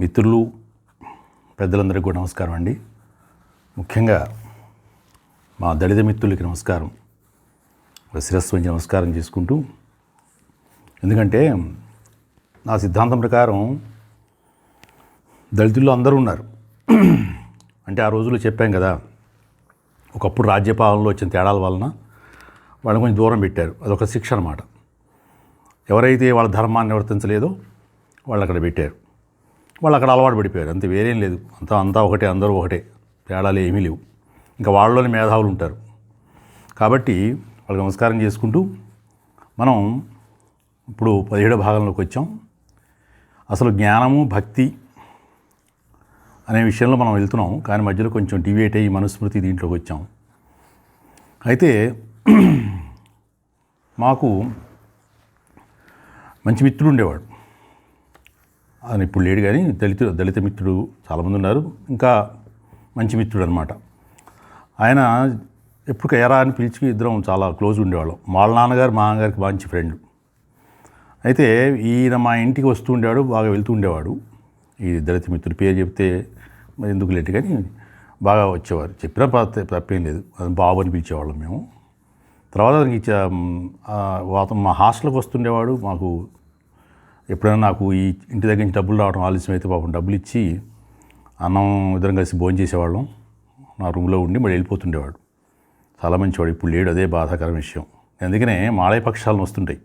మిత్రులు పెద్దలందరికీ కూడా నమస్కారం అండి. ముఖ్యంగా మా దళిత మిత్రులకి నమస్కారం. ఒక శిరస్సు వంచి నమస్కారం చేసుకుంటూ ఎందుకంటే నా సిద్ధాంతం ప్రకారం దళితుల్లో అందరూ ఉన్నారు. అంటే ఆ రోజుల్లో చెప్పాం కదా ఒకప్పుడు రాజ్యపాలనలో వచ్చిన తేడాల వలన వాళ్ళని కొంచెం దూరం పెట్టారు. అదొక శిక్ష అనమాట ఎవరైతే వాళ్ళ ధర్మాన్ని నివర్తించలేదో వాళ్ళు అక్కడ పెట్టారు. వాళ్ళు అక్కడ అలవాటు పడిపోయారు. అంతే వేరేం లేదు. అంతా అంతా ఒకటే అందరూ ఒకటే. తేడాలు ఏమీ లేవు. ఇంకా వాళ్ళలోని మేధావులు ఉంటారు. కాబట్టి వాళ్ళకి నమస్కారం చేసుకుంటూ మనం ఇప్పుడు పదిహేడో భాగంలోకి వచ్చాం. అసలు జ్ఞానము భక్తి అనే విషయంలో మనం వెళ్తున్నాం. కానీ మధ్యలో కొంచెం డివేట్ అయ్యి మనుస్మృతి దీంట్లోకి వచ్చాం. అయితే మాకు మంచి మిత్రుడు ఉండేవాడు. అని ఇప్పుడు లేడు కానీ దళిత దళిత మిత్రుడు చాలామంది ఉన్నారు. ఇంకా మంచి మిత్రుడు అనమాట ఆయన ఎప్పుడు ఎరా అని పిలిచి ఇద్దరం చాలా క్లోజ్ ఉండేవాళ్ళం. వాళ్ళ నాన్నగారు మా నాన్నగారికి మంచి ఫ్రెండ్. అయితే ఈయన మా ఇంటికి వస్తూ ఉండేవాడు బాగా వెళ్తూ ఉండేవాడు. ఈ దళిత మిత్రుడు పేరు చెప్తే మరి ఎందుకు లేట్ కానీ బాగా వచ్చేవారు. చెప్పినా తప్పేం లేదు. అది బాబు అని పిలిచేవాళ్ళం మేము. తర్వాత అతనికి మా హాస్టల్కి వస్తుండేవాడు. మాకు ఎప్పుడైనా నాకు ఈ ఇంటి దగ్గర నుంచి డబ్బులు రావడం ఆలస్యం అయితే పాపం డబ్బులు ఇచ్చి అన్నం ఇద్దరం కలిసి భోజనం చేసేవాళ్ళం. నా రూమ్లో ఉండి మళ్ళీ వెళ్ళిపోతుండేవాడు. చాలా మంచివాడు. ఇప్పుడు లేడు. అదే బాధాకర విషయం. అందుకనే మాలయ పక్షాలను వస్తుంటాయి.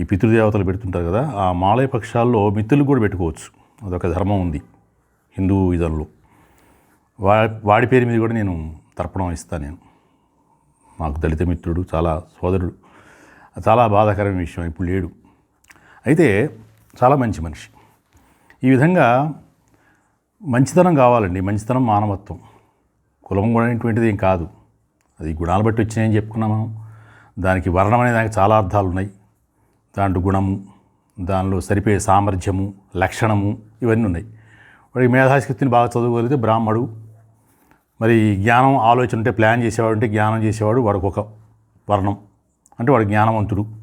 ఈ పితృదేవతలు పెడుతుంటారు కదా ఆ మాలయ పక్షాల్లో మిత్రులు కూడా పెట్టుకోవచ్చు. అదొక ధర్మం ఉంది హిందూ ఇదంలో వా వాడి పేరు మీద కూడా నేను తర్పణం ఇస్తాను నేను. మాకు దళిత మిత్రుడు చాలా సోదరుడు. చాలా బాధాకరమైన విషయం. ఇప్పుడు లేడు. అయితే చాలా మంచి మనిషి. ఈ విధంగా మంచితనం కావాలండి. మంచితనం మానవత్వం. కులం కూడా అనేటువంటిది ఏం కాదు. అది గుణాలు బట్టి వచ్చినాయని చెప్పుకున్నాం మనం. దానికి వర్ణం అనే దానికి చాలా అర్థాలు ఉన్నాయి దాంట్లో గుణము దానిలో సరిపోయే సామర్థ్యము లక్షణము ఇవన్నీ ఉన్నాయి. వాడికి మేధాశక్తిని బాగా చదువుకోగలిగితే బ్రాహ్మడు. మరి జ్ఞానం ఆలోచన ఉంటే ప్లాన్ చేసేవాడు అంటే జ్ఞానం చేసేవాడు వాడికి ఒక వర్ణం. అంటే వాడు జ్ఞానవంతుడు.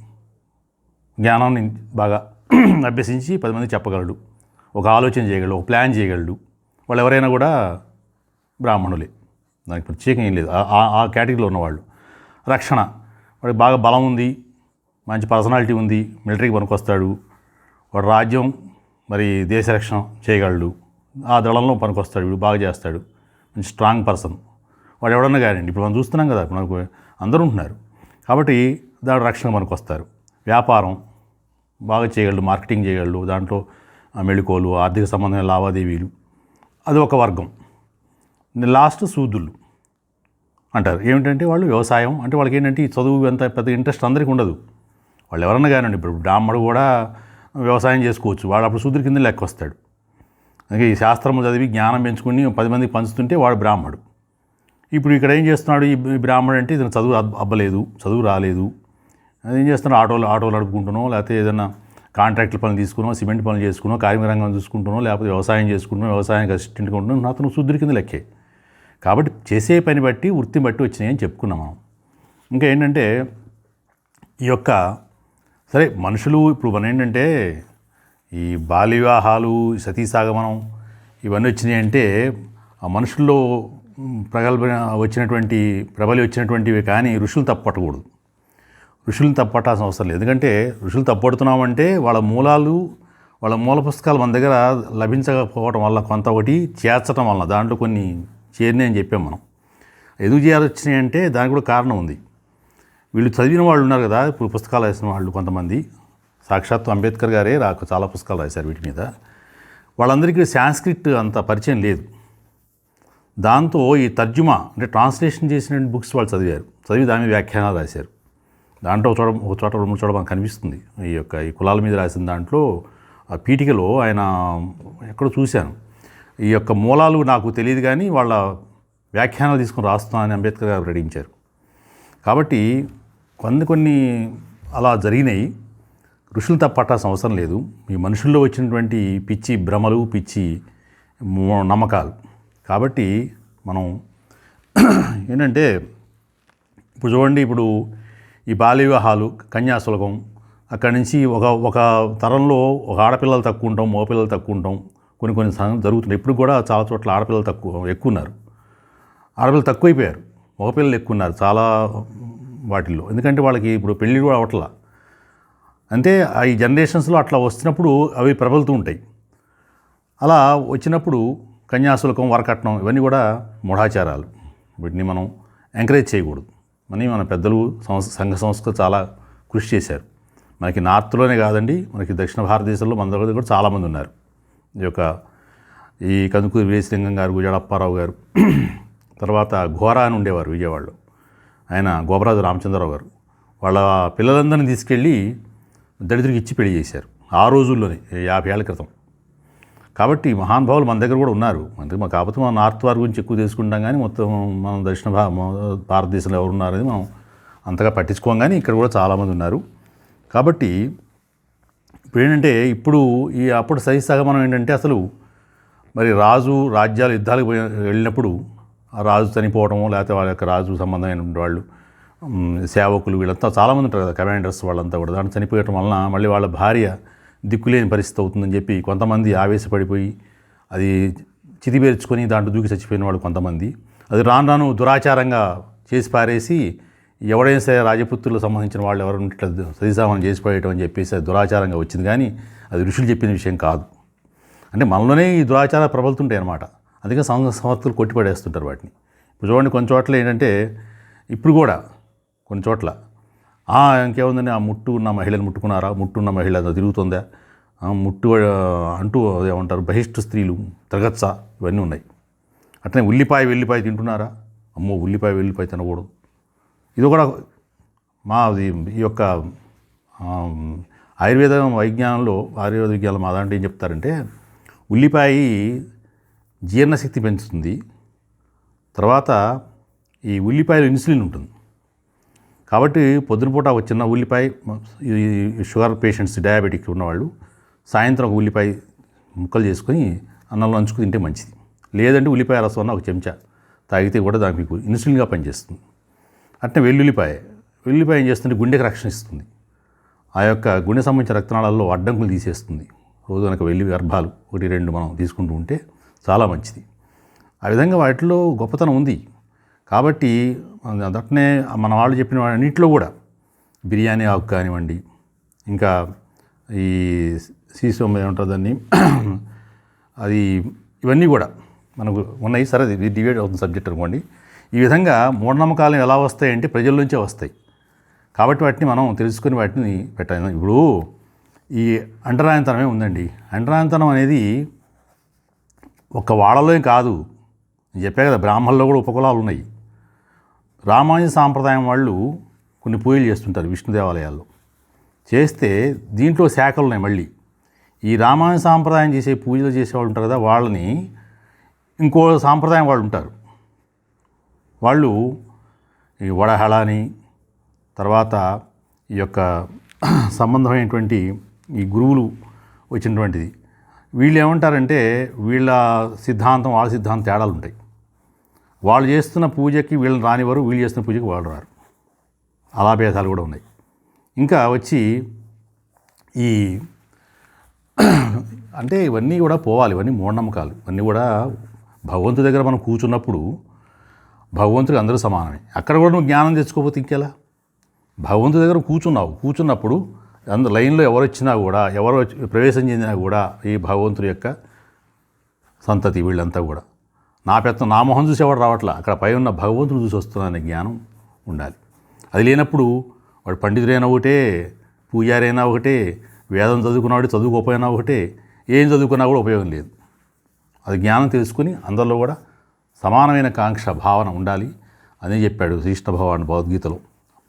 జ్ఞానాన్ని బాగా అభ్యసించి పది మంది చెప్పగలడు. ఒక ఆలోచన చేయగలడు ఒక ప్లాన్ చేయగలడు. వాళ్ళు ఎవరైనా కూడా బ్రాహ్మణులే. దానికి ప్రత్యేకం ఏం లేదు. ఆ- ఆ- కేటగిరీలో ఉన్నవాళ్ళు. రక్షణ. వాడికి బాగా బలం ఉంది మంచి పర్సనాలిటీ ఉంది మిలిటరీకి పనికొస్తాడు. వాడు రాజ్యం మరి దేశ రక్షణ చేయగలడు. ఆ దళంలో పనికొస్తాడు వీడు బాగా చేస్తాడు. మంచి స్ట్రాంగ్ పర్సన్. వాడు ఎవడన్నా కానివ్వండి. ఇప్పుడు మనం చూస్తున్నాం కదా మనకు అందరూ ఉంటున్నారు. కాబట్టి దాడు రక్షణ మనకు వస్తారు వ్యాపారం బాగా చేయగలడు మార్కెటింగ్ చేయగలడు దాంట్లో మెళుకోలు ఆర్థిక సంబంధమైన లావాదేవీలు. అది ఒక వర్గం. లాస్ట్ సూదులు అంటారు. ఏమిటంటే వాళ్ళు వ్యవసాయం అంటే వాళ్ళకి ఏంటంటే ఈ చదువు అంత పెద్ద ఇంట్రెస్ట్ అందరికీ ఉండదు. వాళ్ళు ఎవరన్నా కానివ్వండి ఇప్పుడు బ్రాహ్మడు కూడా వ్యవసాయం చేసుకోవచ్చు. వాడు అప్పుడు శూద్రుడి కింద లెక్క వస్తాడు. అందుకే ఈ శాస్త్రము చదివి జ్ఞానం పెంచుకుని పది మందికి పంచుతుంటే వాడు బ్రాహ్మడు. ఇప్పుడు ఇక్కడ ఏం చేస్తున్నాడు? ఈ బ్రాహ్మడు అంటే ఇతను చదువు అబ్బలేదు చదువు రాలేదు. ఏం చేస్తున్నాడు ఆటోలు ఆటోలు నడుపుకుంటున్నాం లేకపోతే ఏదైనా కాంట్రాక్టుల పనులు తీసుకున్నాం సిమెంట్ పనులు చేసుకున్నాం కార్మిక రంగం చూసుకుంటున్నాం లేకపోతే వ్యవసాయం చేసుకుంటున్నాం వ్యవసాయానికి అసిస్టెంట్గా ఉంటున్నాం అతను శుద్ధుడి కింద లెక్కే. కాబట్టి చేసే పని బట్టి వృత్తిని బట్టి వచ్చినాయని చెప్పుకున్నాం మనం. ఇంకా ఏంటంటే ఈ యొక్క సరే మనుషులు ఇప్పుడు మన ఏంటంటే ఈ బాల్య వివాహాలు సతీసాగమనం ఇవన్నీ వచ్చినాయి అంటే ఆ మనుషుల్లో ప్రగల్భ వచ్చినటువంటి ప్రబలి వచ్చినటువంటివి కానీ ఋషులు తప్పట్టకూడదు ఋషులను తప్పట్టాల్సిన అవసరం లేదు. ఎందుకంటే ఋషులు తప్పడుతున్నామంటే వాళ్ళ మూలాలు వాళ్ళ మూల పుస్తకాలు మన దగ్గర లభించకపోవడం వల్ల కొంత ఒకటి చేర్చడం వల్ల దాంట్లో కొన్ని చేరినాయి అని చెప్పాం మనం. ఎందుకు చేయాల్సి అంటే దానికి కూడా కారణం ఉంది. వీళ్ళు చదివిన వాళ్ళు ఉన్నారు కదా ఇప్పుడు పుస్తకాలు రాసిన వాళ్ళు కొంతమంది. సాక్షాత్తు అంబేద్కర్ గారే నాకు చాలా పుస్తకాలు రాశారు వీటి మీద. వాళ్ళందరికీ సాంస్క్రిట్ అంత పరిచయం లేదు. దాంతో ఈ తర్జుమా అంటే ట్రాన్స్లేషన్ చేసిన బుక్స్ వాళ్ళు చదివారు. చదివి దాని వ్యాఖ్యానాలు రాశారు. దాంట్లో ఒక చోట ఒక చోట రెండు చోట మనకు కనిపిస్తుంది. ఈ యొక్క ఈ కులాల మీద రాసిన దాంట్లో ఆ పీఠికలో ఆయన ఎక్కడో చూశాను. ఈ యొక్క మూలాలు నాకు తెలియదు కానీ వాళ్ళ వ్యాఖ్యానాలు తీసుకుని రాస్తున్నానని అంబేద్కర్ గారు ప్రకటించారు. కాబట్టి కొన్ని కొన్ని అలా జరిగినాయి. ఋషులు తప్పట్టాల్సిన అవసరం లేదు. ఈ మనుషుల్లో వచ్చినటువంటి పిచ్చి భ్రమలు పిచ్చి మూ- నమ్మకాలు. కాబట్టి మనం ఏంటంటే ఇప్పుడు చూడండి ఇప్పుడు ఈ బాల్య వివాహాలు కన్యాశులకం అక్కడి నుంచి ఒక ఒక తరంలో ఒక ఆడపిల్లలు తక్కువ ఉంటాం మగపిల్లలు తక్కువ ఉంటాం. కొన్ని కొన్ని సంగతులు జరుగుతున్నాయి ఇప్పుడు కూడా చాలా చోట్ల ఆడపిల్లలు తక్కువ ఎక్కువ ఉన్నారు ఆడపిల్లలు తక్కువైపోయారు. మగపిల్లలు ఎక్కువ ఉన్నారు చాలా వాటిల్లో. ఎందుకంటే వాళ్ళకి ఇప్పుడు పెళ్ళి కూడా అవట్లా అంటే ఆ ఈ జనరేషన్స్లో అట్లా వస్తున్నప్పుడు అవి ప్రబలుతూ ఉంటాయి. అలా వచ్చినప్పుడు కన్యాశులకం వరకట్నం ఇవన్నీ కూడా మూఢాచారాలు. వీటిని మనం ఎంకరేజ్ చేయకూడదు. అని మన పెద్దలు సంఘ సంస్థ చాలా కృషి చేశారు. మనకి నార్త్లోనే కాదండి మనకి దక్షిణ భారతదేశంలో మన దగ్గర కూడా చాలామంది ఉన్నారు. ఈ యొక్క ఈ కందుకూరి వీరేశలింగం గారు గుజాడ అప్పారావు గారు తర్వాత ఘోరా అని ఉండేవారు విజయవాడలో. ఆయన గోపరాజు రామచంద్రరావు గారు. వాళ్ళ పిల్లలందరినీ తీసుకెళ్ళి దళితుడికి ఇచ్చి పెళ్ళి చేశారు. ఆ రోజుల్లోనే యాభై ఏళ్ళ క్రితం. కాబట్టి మహానుభావులు మన దగ్గర కూడా ఉన్నారు. అంటే మా కాకపోతే మనం నార్త్ వారి గురించి ఎక్కువ తెలుసుకుంటాం కానీ మొత్తం మనం దక్షిణ భా భారతదేశంలో ఎవరు ఉన్నారని మనం అంతగా పట్టించుకోం కానీ ఇక్కడ కూడా చాలామంది ఉన్నారు. కాబట్టి ఇప్పుడు ఏంటంటే ఇప్పుడు ఈ అప్పుడు సహిసగమనం ఏంటంటే అసలు మరి రాజు రాజ్యాలు యుద్ధాలకు పోయి వెళ్ళినప్పుడు ఆ రాజు చనిపోవడము లేకపోతే వాళ్ళ యొక్క రాజు సంబంధమైన వాళ్ళు సేవకులు వీళ్ళంతా చాలామంది ఉంటారు కదా కమాండర్స్ వాళ్ళంతా కూడా. దాన్ని చనిపోయటం వలన మళ్ళీ వాళ్ళ భార్య దిక్కులేని పరిస్థితి అవుతుందని చెప్పి కొంతమంది ఆవేశపడిపోయి అది చితిపేర్చుకొని దాంట్లో దూకి చచ్చిపోయిన వాళ్ళు కొంతమంది. అది రాను రాను దురాచారంగా చేసి పారేసి ఎవడైనా సరే రాజపుత్రులకు సంబంధించిన వాళ్ళు ఎవరు ఇట్లా సతీసామం చేసిపోయటం అని చెప్పేసి అది దురాచారంగా వచ్చింది. కానీ అది ఋషులు చెప్పిన విషయం కాదు. అంటే మనలోనే ఈ దురాచారాలు ప్రబలుతుంటాయి అన్నమాట. అందుకే సంఘ సంస్థలు కొట్టిపడేస్తుంటారు వాటిని. ఇప్పుడు చూడండి కొన్ని చోట్ల ఏంటంటే ఇప్పుడు కూడా కొన్ని చోట్ల ఇంకేముందని ఆ ముట్టు ఉన్న మహిళను ముట్టుకున్నారా? ముట్టున్న మహిళ తిరుగుతుందా? ముట్టు అంటూ ఏమంటారు బహిష్టు స్త్రీలు తిరగచ్చా ఇవన్నీ ఉన్నాయి. అట్లనే ఉల్లిపాయ వెల్లిపాయ తింటున్నారా? అమ్మో ఉల్లిపాయ వెల్లిపాయ తినకూడదు. ఇది కూడా మా ఈ యొక్క ఆయుర్వేద వైజ్ఞానంలో ఆయుర్వేద విజ్ఞానం మా దాంట్లో ఏం చెప్తారంటే ఉల్లిపాయ జీర్ణశక్తి పెంచుతుంది. తర్వాత ఈ ఉల్లిపాయలో ఇన్సులిన్ ఉంటుంది. కాబట్టి పొద్దునపూట ఒక చిన్న ఉల్లిపాయ షుగర్ పేషెంట్స్ డయాబెటిక్ ఉన్నవాళ్ళు సాయంత్రం ఒక ఉల్లిపాయ ముక్కలు చేసుకొని అన్నంలో నంచుకు తింటే మంచిది. లేదంటే ఉల్లిపాయ రసం అన్న ఒక చెంచా తాగితే కూడా దానికి మీకు ఇన్సులిన్గా పనిచేస్తుంది. అట్నే వెల్లుల్లిపాయ. వెల్లుల్లిపాయ ఏం చేస్తుంటే గుండెకి రక్షణ ఇస్తుంది. ఆ యొక్క గుండె సంబంధించిన రక్తనాళాల్లో అడ్డంకులు తీసేస్తుంది. రోజు కనుక వెళ్ళి గర్భాలు ఒకటి రెండు మనం తీసుకుంటూ ఉంటే చాలా మంచిది. ఆ విధంగా వాటిలో గొప్పతనం ఉంది. కాబట్టి అదొకనే మన వాళ్ళు చెప్పిన అన్నింటిలో కూడా బిర్యానీ ఆకు కానివ్వండి ఇంకా ఈ సీసో మీద దాన్ని? అది ఇవన్నీ కూడా మనకు ఉన్నాయి. సరే ఇది డివైడ్ అవుతుంది సబ్జెక్ట్ అనుకోండి. ఈ విధంగా మూఢనమ్మకాలు ఎలా వస్తాయంటే ప్రజల నుంచే వస్తాయి. కాబట్టి వాటిని మనం తెలుసుకుని వాటిని పెట్టాలి. ఇప్పుడు ఈ అంటరాయంతనమే ఉందండి. అంటరాయంతనం అనేది ఒక వాడలో కాదు. చెప్పే కదా బ్రాహ్మణుల్లో కూడా ఉపకులాలు ఉన్నాయి. రామానుజ సాంప్రదాయం వాళ్ళు కొన్ని పూజలు చేస్తుంటారు విష్ణు దేవాలయాల్లో. చేస్తే దీంట్లో శాఖలు ఉన్నాయి మళ్ళీ. ఈ రామాయణ సాంప్రదాయం చేసే పూజలు చేసేవాళ్ళు ఉంటారు కదా వాళ్ళని ఇంకో సాంప్రదాయం వాళ్ళు ఉంటారు. వాళ్ళు ఈ వడహళ అని తర్వాత ఈ యొక్క సంబంధమైనటువంటి ఈ గురువులు వచ్చినటువంటిది. వీళ్ళు ఏమంటారంటే వీళ్ళ సిద్ధాంతం వాళ్ళ సిద్ధాంతం తేడాలు ఉంటాయి. వాళ్ళు చేస్తున్న పూజకి వీళ్ళని రానివారు వీళ్ళు చేస్తున్న పూజకి వాళ్ళు రారు. అలా భేదాలు కూడా ఉన్నాయి. ఇంకా వచ్చి ఈ అంటే ఇవన్నీ కూడా పోవాలి ఇవన్నీ మూఢనమ్మకాలు. ఇవన్నీ కూడా భగవంతుడి దగ్గర మనం కూర్చున్నప్పుడు భగవంతుడికి అందరూ సమానమే. అక్కడ కూడా నువ్వు జ్ఞానం తెచ్చుకోకపోతే ఇంకెలా? భగవంతుడి దగ్గర కూర్చున్నావు. కూర్చున్నప్పుడు అందరు లైన్లో ఎవరు వచ్చినా కూడా ఎవరు వచ్చి- ప్రవేశం చెందినా కూడా ఈ భగవంతుడి యొక్క సంతతి వీళ్ళంతా కూడా. నా పెద్ద నా మొహం చూసేవాడు రావట్లా? అక్కడ పై ఉన్న భగవంతుడు చూసి వస్తుందనే జ్ఞానం ఉండాలి. అది లేనప్పుడు వాడు పండితుడైనా ఒకటే పూజారైనా ఒకటే వేదం చదువుకున్నవాడు చదువుకోపోయినా ఒకటే ఏం చదువుకున్నా కూడా ఉపయోగం లేదు. అది జ్ఞానం తెలుసుకుని అందరిలో కూడా సమానమైన కాంక్ష భావన ఉండాలి. అని చెప్పాడు శ్రీష్ణ భగవాన్ భగవద్గీతలో.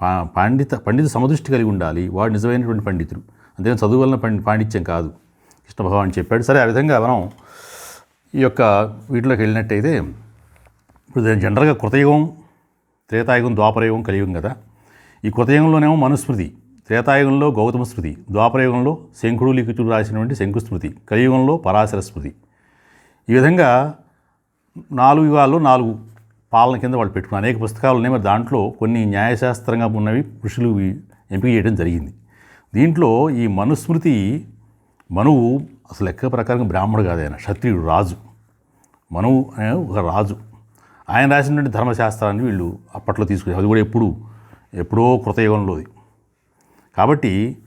పా పండిత పండిత సమదృష్టి కలిగి ఉండాలి. వాడు నిజమైనటువంటి పండితుడు. అంతేగాని చదువు వలన పండి పాండిత్యం కాదు. కృష్ణ భగవాన్ చెప్పాడు సరే ఆ విధంగా మనం ఈ యొక్క వీటిలోకి వెళ్ళినట్టయితే ఇప్పుడు దాని జనరల్గా కృతయుగం త్రేతాయుగం ద్వాపరయుగం కలియుగం కదా. ఈ కృతయుగంలోనేమో మనుస్మృతి త్రేతాయుగంలో గౌతమ స్మృతి ద్వాపరయుగంలో శంకుడు లిఖితుడు రాసినటువంటి శంకుస్మృతి కలియుగంలో పరాశర స్మృతి. ఈ విధంగా నాలుగు యుగాల్లో నాలుగు పాలన కింద వాళ్ళు పెట్టుకున్న అనేక పుస్తకాలు ఉన్నాయి. మరి దాంట్లో కొన్ని న్యాయశాస్త్రంగా ఉన్నవి ఋషులు ఎంపిక చేయడం జరిగింది. దీంట్లో ఈ మనుస్మృతి మనువు అసలు లెక్క ప్రకారం బ్రాహ్మడు కాదైనా క్షత్రియుడు రాజు. మనవు అనే ఒక రాజు. ఆయన రాసినటువంటి ధర్మశాస్త్రాన్ని వీళ్ళు అప్పట్లో తీసుకుని అది కూడా ఎప్పుడు ఎప్పుడో కృతయుగంలోది. కాబట్టి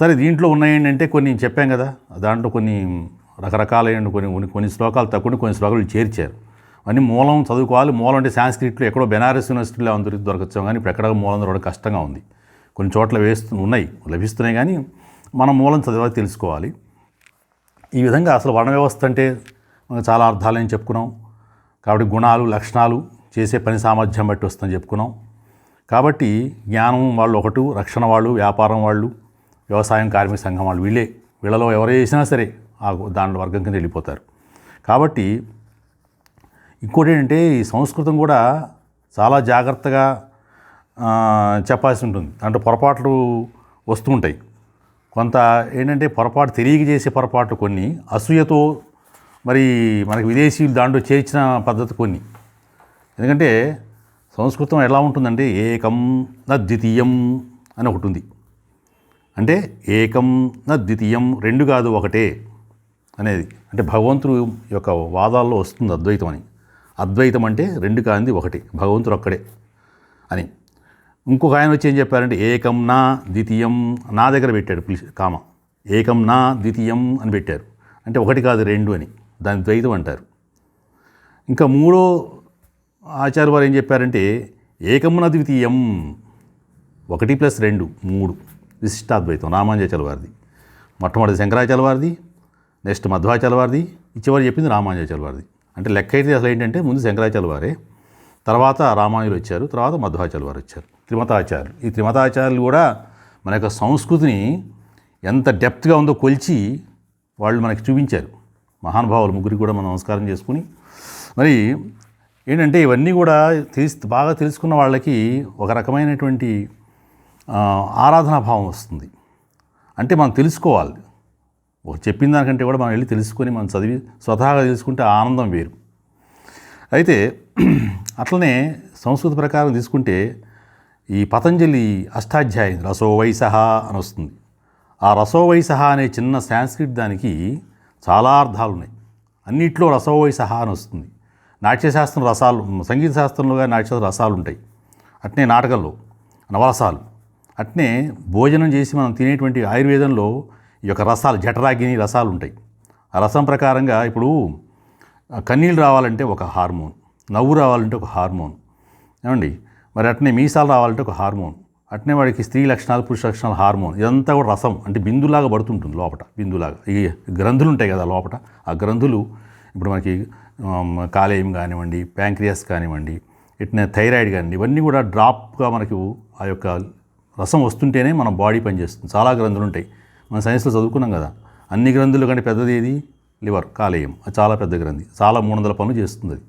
సరే దీంట్లో ఉన్నాయంటే కొన్ని చెప్పాం కదా దాంట్లో కొన్ని రకరకాలైన కొన్ని కొన్ని కొన్ని శ్లోకాలు తక్కువ కొన్ని శ్లోకాలు చేర్చారు. అన్ని మూలం చదువుకోవాలి. మూలం అంటే సాంస్క్రిట్లో ఎక్కడో బెనారస్ యూనివర్సిటీలో అందరికి దొరకచ్చాం కానీ ఇప్పుడు ఎక్కడ మూలం దొరకడం కష్టంగా ఉంది. కొన్ని చోట్ల వేస్తు ఉన్నాయి. లభిస్తున్నాయి కానీ మనం మూలం చదివాలి తెలుసుకోవాలి. ఈ విధంగా అసలు వర్ణ వ్యవస్థ అంటే చాలా అర్థాలని చెప్పుకున్నాం. కాబట్టి గుణాలు లక్షణాలు చేసే పని సామర్థ్యం బట్టి వస్తుందని చెప్పుకున్నాం. కాబట్టి జ్ఞానం వాళ్ళు ఒకటి రక్షణ వాళ్ళు వ్యాపారం వాళ్ళు వ్యవసాయం కార్మిక సంఘం వాళ్ళు వీళ్ళే. వీళ్ళలో ఎవరు చేసినా సరే ఆ దాంట్లో వర్గం కింద వెళ్ళిపోతారు. కాబట్టి ఇంకోటి ఏంటంటే ఈ సంస్కృతం కూడా చాలా జాగ్రత్తగా చెప్పాల్సి ఉంటుంది. అంటే పొరపాట్లు వస్తూ ఉంటాయి. కొంత ఏంటంటే పొరపాటు తెలియక చేసే పొరపాట్లు కొన్ని అసూయతో మరి మనకి విదేశీయులు దాంట్లో చేర్చిన పద్ధతి కొన్ని. ఎందుకంటే సంస్కృతం ఎలా ఉంటుందంటే ఏకం నా ద్వితీయం అని ఒకటి ఉంది. అంటే ఏకం న ద్వితీయం రెండు కాదు ఒకటే అనేది. అంటే భగవంతుడు యొక్క వాదాల్లో వస్తుంది అద్వైతం అని. అద్వైతం అంటే రెండు కాంది ఒకటి. భగవంతుడు ఒక్కడే అని. ఇంకొక ఆయన వచ్చి ఏం చెప్పారంటే ఏకం నా ద్వితీయం నా దగ్గర పెట్టాడు పిలిచి కామ. ఏకం నా ద్వితీయం అని పెట్టారు. అంటే ఒకటి కాదు రెండు అని. దాని ద్వైతం అంటారు. ఇంకా మూడో ఆచార్య వారు ఏం చెప్పారంటే ఏకమున ద్వితీయం ఒకటి ప్లస్ రెండు మూడు. విశిష్టాద్వైతం రామానుజాచార్య వారిది. మొట్టమొదటి శంకరాచార్య వారిది నెక్స్ట్ మధ్వాచార్య వారిది ఇచ్చేవారు చెప్పింది రామానుజాచార్య వారిది. అంటే లెక్క అయితే అసలు ఏంటంటే ముందు శంకరాచార్య వారే తర్వాత రామానుజులు వచ్చారు తర్వాత మధ్వాచార్య వారు వచ్చారు. త్రిమతాచార్యులు. ఈ త్రిమతాచార్యులు కూడా మన యొక్క సంస్కృతిని ఎంత డెప్త్గా ఉందో కొలిచి వాళ్ళు మనకి చూపించారు. మహానుభావులు ముగ్గురికి కూడా మనం నమస్కారం చేసుకుని మరి ఏంటంటే ఇవన్నీ కూడా తెలిసి బాగా తెలుసుకున్న వాళ్ళకి ఒక రకమైనటువంటి ఆరాధనాభావం ఆరాధనా భావం వస్తుంది. అంటే మనం తెలుసుకోవాలి. చెప్పిన దానికంటే కూడా మనం వెళ్ళి తెలుసుకొని మనం చదివి స్వతహాగా తెలుసుకుంటే ఆనందం వేరు. అయితే అట్లనే సంస్కృత ప్రకారం తీసుకుంటే ఈ పతంజలి అష్టాధ్యాయం రసోవైసహ అని వస్తుంది. ఆ రసో అనే చిన్న సాంస్క్రిట్ దానికి చాలా అర్థాలు ఉన్నాయి అన్నిట్లో రసవోయి సహా అని వస్తుంది. నాట్యశాస్త్రం రసాలు సంగీత శాస్త్రంలో నాట్యశాస్త్ర రసాలు ఉంటాయి అట్నే నాటకంలో నవరసాలు. అట్నే భోజనం చేసి మనం తినేటువంటి ఆయుర్వేదంలో ఈ యొక్క రసాలు జఠరాగిని రసాలు ఉంటాయి ఆ రసం ప్రకారంగా ఇప్పుడు కన్నీళ్ళు రావాలంటే ఒక హార్మోన్ నవ్వు రావాలంటే ఒక హార్మోన్. ఏమండి? మరి అట్నే మీసాలు రావాలంటే ఒక హార్మోన్. అట్నే వాడికి స్త్రీ లక్షణాలు పురుష లక్షణాలు హార్మోన్ ఇదంతా కూడా రసం అంటే బిందులాగా పడుతుంటుంది లోపట బిందులాగా. ఈ గ్రంథులు ఉంటాయి కదా లోపట. ఆ గ్రంథులు ఇప్పుడు మనకి కాలేయం కానివ్వండి ప్యాంక్రియాస్ కానివ్వండి ఇట్నే థైరాయిడ్ కానివ్వండి ఇవన్నీ కూడా డ్రాప్గా మనకు ఆ యొక్క రసం వస్తుంటేనే మన బాడీ పనిచేస్తుంది. చాలా గ్రంథులు ఉంటాయి మన సైన్స్లో చదువుకున్నాం కదా. అన్ని గ్రంథులు కంటే పెద్దది ఏది లివర్ కాలేయం. అది చాలా పెద్ద గ్రంథి. చాలా మూడు వందల పనులు చేస్తుంది అది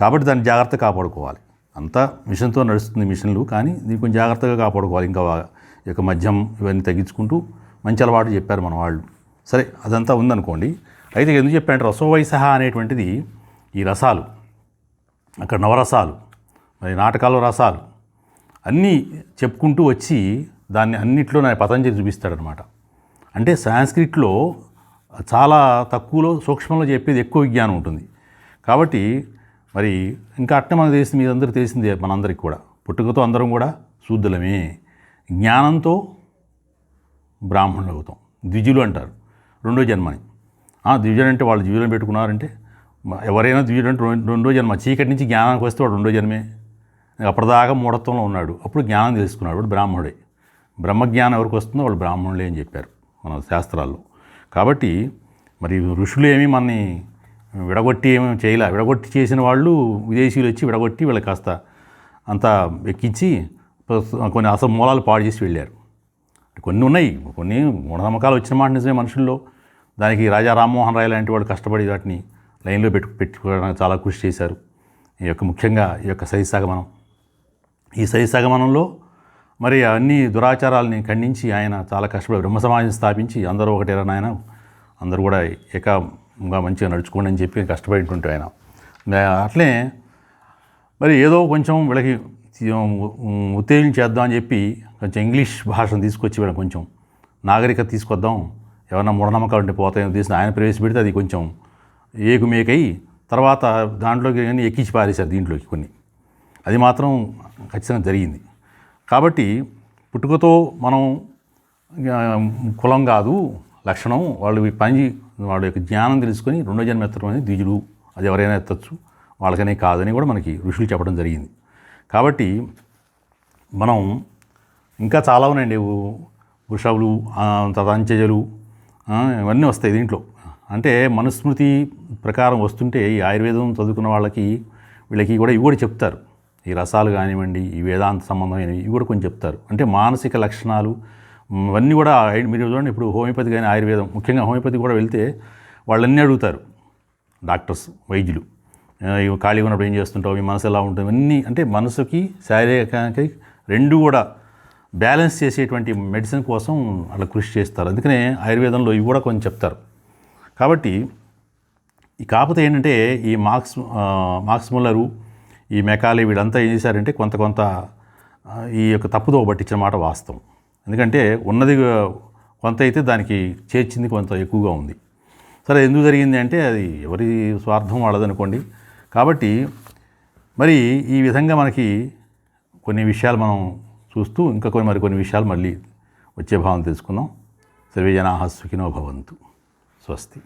కాబట్టి దాన్ని జాగ్రత్త కాపాడుకోవాలి. అంతా మిషన్తో నడుస్తుంది మిషన్లు కానీ దీన్ని కొంచెం జాగ్రత్తగా కాపాడుకోవాలి. ఇంకా బాగా యొక్క మద్యం ఇవన్నీ తగ్గించుకుంటూ మంచి అలవాటు చెప్పారు మన వాళ్ళు. సరే అదంతా ఉందనుకోండి. అయితే ఎందుకు చెప్పారంటే రసోవైసహ అనేటువంటిది ఈ రసాలు అక్కడ నవరసాలు మరి నాటకాలు రసాలు అన్నీ చెప్పుకుంటూ వచ్చి దాన్ని అన్నిట్లో నా పతంజలి చూపిస్తాడనమాట. అంటే సాంస్క్రిట్లో చాలా తక్కువలో సూక్ష్మంలో చెప్పేది ఎక్కువ విజ్ఞానం ఉంటుంది. కాబట్టి మరి ఇంకా అట్ట మన తెలిసింది మీద అందరూ తెలిసిందే మనందరికి కూడా. పుట్టుకతో అందరం కూడా శూద్ధులమే జ్ఞానంతో బ్రాహ్మణులు అవుతాం ద్విజులు అంటారు. రెండో జన్మని. ఆ, ద్విజులు అంటే వాళ్ళు ద్విజులను పెట్టుకున్నారంటే ఎవరైనా ద్విజుడు అంటే రెండో జన్మ. చీకటి నుంచి జ్ఞానానికి వస్తే వాడు రెండో జన్మే. అప్పటిదాకా మూఢత్వంలో ఉన్నాడు. అప్పుడు జ్ఞానం తెలుసుకున్నాడు వాడు బ్రాహ్మణుడే. బ్రహ్మజ్ఞానం ఎవరికి వస్తుందో వాళ్ళు బ్రాహ్మణులే అని చెప్పారు మన శాస్త్రాల్లో. కాబట్టి మరి ఋషులు ఏమీ మనని విడగొట్టి ఏమీ చేయలే. విడగొట్టి చేసిన వాళ్ళు విదేశీయులు వచ్చి విడగొట్టి వీళ్ళకి కాస్త అంతా ఎక్కించి కొన్ని అసలు మూలాలు పాడు చేసి వెళ్ళారు. కొన్ని ఉన్నాయి. కొన్ని మూఢనమ్మకాలు వచ్చిన మాట నిజమే మనుషుల్లో. దానికి రాజా రామ్మోహన్ రాయ్ లాంటి వాళ్ళు కష్టపడి వాటిని లైన్లో పెట్టు పెట్టుకోవడానికి చాలా కృషి చేశారు. ఈ యొక్క ముఖ్యంగా ఈ యొక్క సహిసాగమనం ఈ సహిసాగమనంలో మరి అన్ని దురాచారాలని ఖండించి ఆయన చాలా కష్టపడి బ్రహ్మ సమాజం స్థాపించి అందరూ ఒకటేరా నాయన? అందరూ కూడా ఇంకా మంచిగా నడుచుకోండి అని చెప్పి కష్టపడి ఉంటుంటే ఆయన అట్లే మరి ఏదో కొంచెం వీళ్ళకి ఉత్తేజం చేద్దాం అని చెప్పి కొంచెం ఇంగ్లీష్ భాషను తీసుకొచ్చి వీళ్ళకి కొంచెం నాగరికత తీసుకొద్దాం. ఏమన్నా మూఢనమ్మకాలు ఉంటే పోతాయో తీసిన ఆయన ప్రవేశపెడితే అది కొంచెం ఏకుమేకై తర్వాత దాంట్లోకి కానీ ఎక్కించి పారేశారు దీంట్లోకి కొన్ని. అది మాత్రం ఖచ్చితంగా జరిగింది. కాబట్టి పుట్టుకతో మనం కులం కాదు లక్షణం వాళ్ళు ఈ పని వాళ్ళ యొక్క జ్ఞానం తెలుసుకొని రెండో జన్మ ఎత్తడం అనేది ద్విజుడు. అది ఎవరైనా ఎత్తచ్చు. వాళ్ళకనే కాదని కూడా మనకి ఋషులు చెప్పడం జరిగింది. కాబట్టి మనం ఇంకా చాలా ఉన్నాయండి. వృషభులు తదంచజలు ఇవన్నీ వస్తాయి దీంట్లో. అంటే మనుస్మృతి ప్రకారం వస్తుంటే ఈ ఆయుర్వేదం చదువుకున్న వాళ్ళకి వీళ్ళకి కూడా ఇవి కూడా చెప్తారు. ఈ రసాలు కానివ్వండి ఈ వేదాంత సంబంధమైనవి ఇవి కూడా కొంచెం చెప్తారు. అంటే మానసిక లక్షణాలు అవన్నీ ఇవన్నీ కూడా మీరు చూడండి ఇప్పుడు హోమియోపతి కానీ ఆయుర్వేదం ముఖ్యంగా హోమియోపతి కూడా వెళ్తే వాళ్ళన్నీ అడుగుతారు. డాక్టర్స్ వైద్యులు. ఇవి ఖాళీగా ఉన్నప్పుడు ఏం చేస్తుంటావు మీ మనసు ఎలా ఉంటుంది అన్నీ అంటే మనసుకి శారీరకానికి రెండు కూడా బ్యాలెన్స్ చేసేటువంటి మెడిసిన్ కోసం అలా కృషి చేస్తారు. అందుకనే ఆయుర్వేదంలో ఇవి కూడా కొంచెం చెప్తారు. కాబట్టి ఈ కాకపోతే ఏంటంటే ఈ మార్క్స్ మార్క్స్ ముల్లరు ఈ మెకాలే వీళ్ళంతా ఏం చేశారంటే కొంత కొంత ఈ యొక్క తప్పుదో పట్టించిన మాట వాస్తవం. ఎందుకంటే ఉన్నది కొంత అయితే దానికి చేర్చింది కొంత ఎక్కువగా ఉంది. సరే ఎందుకు జరిగింది అంటే అది ఎవరి స్వార్థం వాళ్ళదనుకోండి. కాబట్టి మరి ఈ విధంగా మనకి కొన్ని విషయాలు మనం చూస్తూ ఇంకా కొన్ని మరి కొన్ని విషయాలు మళ్ళీ వచ్చే భావం తెలుసుకుందాం. సర్వే జనా సుఖినో భవంతు. స్వస్తి.